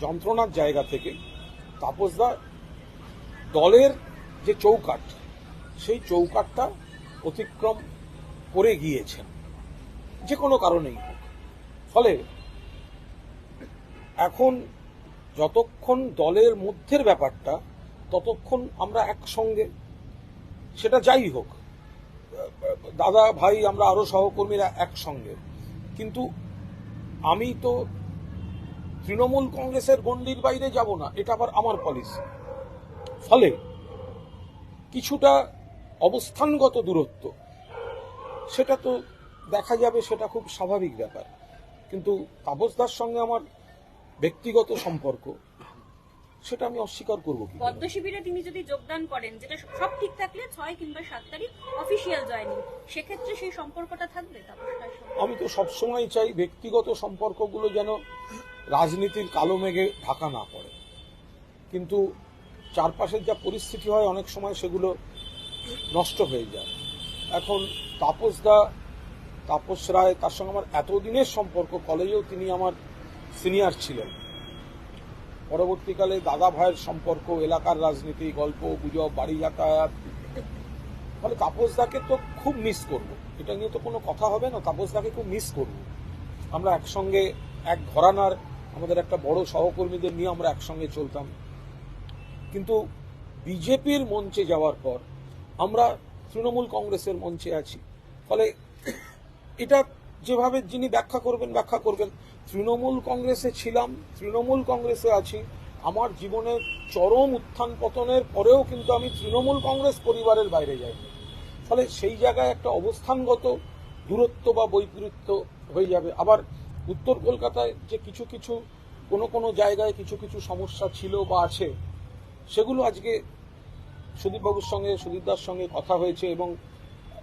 যন্ত্রণার জায়গা থেকে তাপসদা দলের যে চৌকাঠ, সেই চৌকাঠটা অতিক্রম করে গিয়েছেন। যে কোনো কারণেই হোক। ফলে এখন যতক্ষণ দলের মধ্যের ব্যাপারটা, ততক্ষণ আমরা একসঙ্গে। সেটা যাই হোক, দাদা, ভাই, আমরা আরও সহকর্মীরা একসঙ্গে। কিন্তু আমি তো তৃণমূল কংগ্রেসের গণ্ডির বাইরে যাব না এটা আবার আমার পলিসি ফলে কিছুটা অবস্থানগত দূরত্ব সেটা তো দেখা যাবে সেটা খুব স্বাভাবিক ব্যাপার। কিন্তু তাপসদার সঙ্গে আমার ব্যক্তিগত সম্পর্ক সেটা আমি অস্বীকার করব কি? পদ্ম শিবিরে তিনি যদি যোগদান করেন যেটা সব ঠিক থাকলে ছয় কিংবা সাত তারিখ অফিসিয়াল জয়নিং সেক্ষেত্রে সেই সম্পর্কটা থাকবে আমি তো সবসময় চাই ব্যক্তিগত সম্পর্কগুলো যেন রাজনীতির কালো মেঘে ঢাকা না পড়ে। কিন্তু চারপাশের যা পরিস্থিতি হয়, অনেক সময় সেগুলো নষ্ট হয়ে যায়। এখন তাপসদা তাপস রায়, তার সঙ্গে আমার এতদিনের সম্পর্ক, কলেজেও তিনি আমার সিনিয়র ছিলেন। পরবর্তীকালে দাদা ভাইয়ের সম্পর্ক, এলাকার রাজনীতি, গল্প, গুজব, বাড়ি যাতায়াত। ফলে তাপসদাকে তো খুব মিস করব। এটা নিয়ে তো কোনো কথা হবে না তাপসদাকে খুব মিস করব। আমরা একসঙ্গে এক ঘরানার আমাদের একটা বড় সহকর্মীদের নিয়ে আমরা একসঙ্গে চলতাম। কিন্তু বিজেপির মঞ্চে যাওয়ার পর আমরা তৃণমূল কংগ্রেসের মঞ্চে আছি। ফলে এটা যেভাবে যিনি ব্যাখ্যা করবেন ব্যাখ্যা করবেন। তৃণমূল কংগ্রেসে ছিলাম, তৃণমূল কংগ্রেসে আছি। আমার জীবনের চরম উত্থান পতনের পরেও কিন্তু আমি তৃণমূল কংগ্রেস পরিবারের বাইরে যাই ফলে সেই জায়গায় একটা অবস্থানগত দূরত্ব বা বৈপরীত্য হয়ে যাবে। আবার উত্তর কলকাতায় যে কিছু কিছু কোনো কোনো জায়গায় কিছু কিছু সমস্যা ছিল বা আছে সেগুলো আজকে সুদীপবাবুর সঙ্গে সুদীপদার সঙ্গে কথা হয়েছে এবং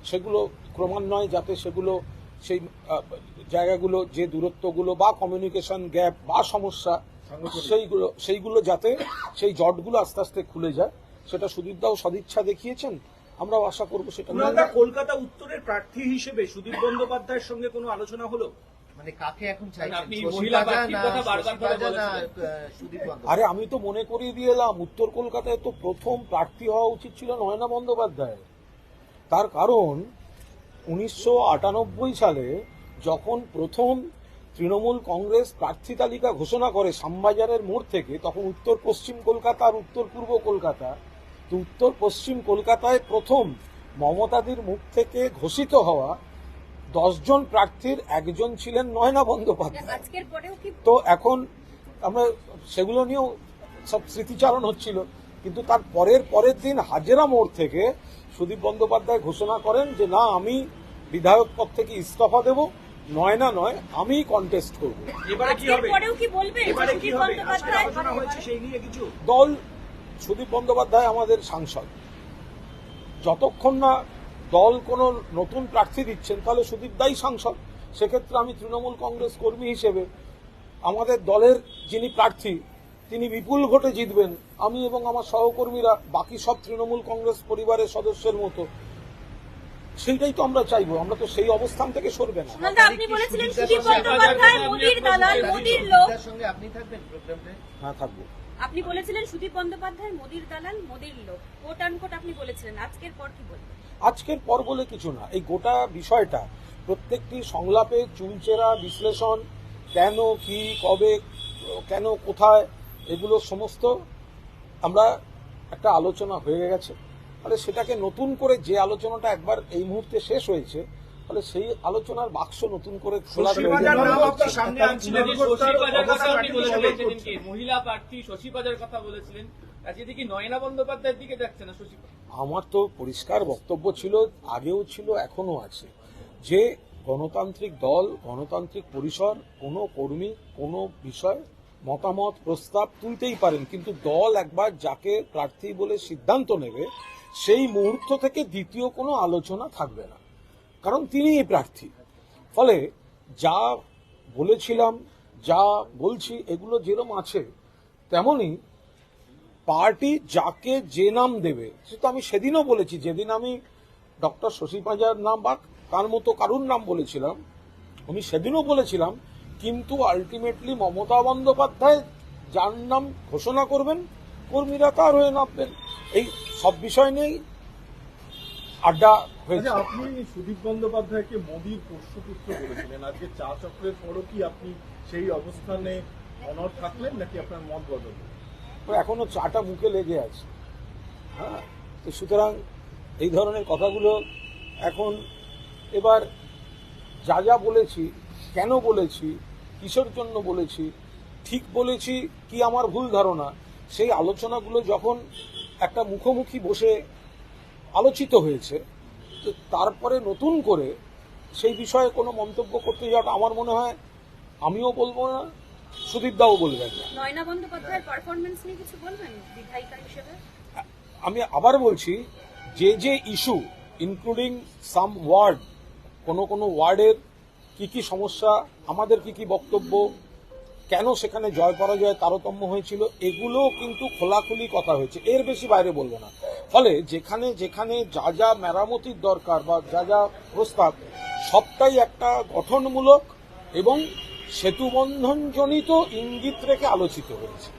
সেগুলো ক্রমান্বয়ে যাতে সেগুলো সেই জায়গাগুলো যে দূরত্বগুলো বা কমিউনিকেশন গ্যাপ বা সমস্যা সেইগুলো সেইগুলো যাতে সেই জটগুলো আস্তে আস্তে খুলে যায় সেটা সুদীপদাও সদিচ্ছা দেখিয়েছেন আমরাও আশা করব সেটা কলকাতা কলকাতা উত্তরের প্রার্থী হিসেবে সুদীপ বন্দ্যোপাধ্যায়ের সঙ্গে কোনো আলোচনা হলো? মানে কাকে এখন চাইছেন? মানে আরে আমি তো মনে করিয়ে দিয়ে এলাম উত্তর কলকাতায় তো প্রথম প্রার্থী হওয়া উচিত ছিল নয়না বন্দ্যোপাধ্যায়। তার কারণ উনিশশো আটানব্বই সালে যখন প্রথম তৃণমূল কংগ্রেস প্রার্থী তালিকা ঘোষণা করে শ্যামবাজারের মোড় থেকে তখন উত্তর পশ্চিম কলকাতা আর উত্তর পূর্ব কলকাতা। তো উত্তর পশ্চিম কলকাতায় প্রথম মমতাদির মুখ থেকে ঘোষিত হওয়া দশজন প্রার্থীর একজন ছিলেন নয়না বন্দ্যোপাধ্যায়। আজকের পরেও কি তো এখন আমরা সেগুলো নিয়েও সব স্মৃতিচারণ হচ্ছিল। কিন্তু তার পরের পরের দিন হাজেরা মোড় থেকে সুদীপ বন্দ্যোপাধ্যায় ঘোষণা করেন যে না আমি বিধায়ক পদ থেকে ইস্তফা দেব নয় না নয় আমি কন্টেস্ট করব। এবারে কি হবে? পরেও কি বলবে? এবারে কি হবে? আজকে বন্দ্যোপাধ্যায় আলোচনা হয়েছে সেই নিয়ে কিছু? দল সুদীপ বন্দ্যোপাধ্যায় আমাদের সাংসদ। যতক্ষণ না দল কোনো নতুন প্রার্থী দিচ্ছেন তাহলে সুদীপ দাই সাংসদ। সেক্ষেত্রে আমি তৃণমূল কংগ্রেস কর্মী হিসেবে আমাদের দলের যিনি প্রার্থী তিনি বিপুল ভোটে জিতবেন। আমি এবং আমার সহকর্মীরা বাকি সব তৃণমূল কংগ্রেস পরিবারের সদস্যের মতো সেইটাই তো আমরা চাইব। আমরা তো সেই অবস্থান থেকে সরবে না। আপনি বলেছিলেন সুদীপ বন্দ্যোপাধ্যায় সঙ্গে মোদির আপনি দালাল একবার মোদির লোক। সুদীপদার সঙ্গে আপনি থাকবেন হ্যাঁ থাকব। আপনি বলেছিলেন সুদীপ বন্দ্যোপাধ্যায় মোদির দালাল মোদির লোক। কোট আনকোট আপনি বলেছিলেন। আজকের পর কি বলবেন? আজকের পর বলে কিছু না। এই গোটা বিষয়টা প্রত্যেকটি সংলাপে চুলচেরা বিশ্লেষণ কেন কি কবে কেন কোথায় এগুলো সমস্ত আমরা একটা আলোচনা হয়ে গেছে। ফলে সেটাকে নতুন করে যে আলোচনাটা একবার এই মুহূর্তে শেষ হয়েছে ফলে সেই আলোচনার বাক্স নতুন করে খোলা মহিলা প্রার্থী শশী কথা বলেছিলেন। আমার তো পরিষ্কার বক্তব্য ছিল, আগেও ছিল এখনও আছে। যে গণতান্ত্রিক দল, গণতান্ত্রিক পরিসর, কোনো কর্মী, কোনো বিষয়, মতামত, প্রস্তাব তুলতেই পারেন, কিন্তু দল একবার যাকে প্রার্থী বলে সিদ্ধান্ত নেবে, সেই মুহূর্ত থেকে দ্বিতীয় কোনো আলোচনা থাকবে না। কারণ তিনিই প্রার্থী। ফলে যা বলেছিলাম, যা বলছি, এগুলো যেরম আছে তেমনি পার্টি যাকে যে নাম দেবে সেটা আমি সেদিনও বলেছি, যেদিন আমি ডক্টর শশী পাঁজার নাম বা তার মতো কারুর নাম বলেছিলাম, আমি সেদিনও বলেছিলাম, কিন্তু আলটিমেটলি মমতা বন্দ্যোপাধ্যায় যার নাম ঘোষণা করবেন, কর্মীরা তার হয়ে নামবেন। এই সব বিষয় নিয়েই আড্ডা হয়েছে। আচ্ছা আপনি সুদীপ বন্দ্যোপাধ্যায়কে মোদীর পোষ্যপুত্র বলেছিলেন। আজকে চা চক্রের পরও কি আপনি সেই অবস্থানে অনর থাকলেন নাকি আপনার মত বদল তো এখনও চাটা মুখে লেগে আছে। হ্যাঁ? তো সুতরাং এই ধরনের কথাগুলো এখন এবার যা যা বলেছি, কেন বলেছি, কিসের জন্য বলেছি, ঠিক বলেছি কি আমার ভুল ধারণা, সেই আলোচনাগুলো যখন একটা মুখোমুখি বসে আলোচিত হয়েছে, তো তারপরে নতুন করে সেই বিষয়ে কোনো মন্তব্য করতে যাওয়াটা আমার মনে হয়, আমিও বলব না সুদীপ দাও বলবেন নয়না বন্দ্যোপাধ্যায়ের পারফরমেন্স নিয়ে কিছু বলবেন বিধায়িকা হিসেবে? আমি আবার বলছি যে যে ইস্যু ইনক্লুডিং সাম ওয়ার্ড কোন কোন ওয়ার্ডের কি কি সমস্যা আমাদের কি কি বক্তব্য কেন সেখানে জয় পরাজয় তারতম্য হয়েছিল এগুলো কিন্তু খোলাখুলি কথা হয়েছে। এর বেশি বাইরে বলব না। ফলে যেখানে যেখানে যা যা মেরামতির দরকার বা যা যা প্রস্তাব সবটাই একটা গঠনমূলক এবং সেতুবন্ধনজনিত ইঙ্গিত রেখে আলোচিত হয়েছে।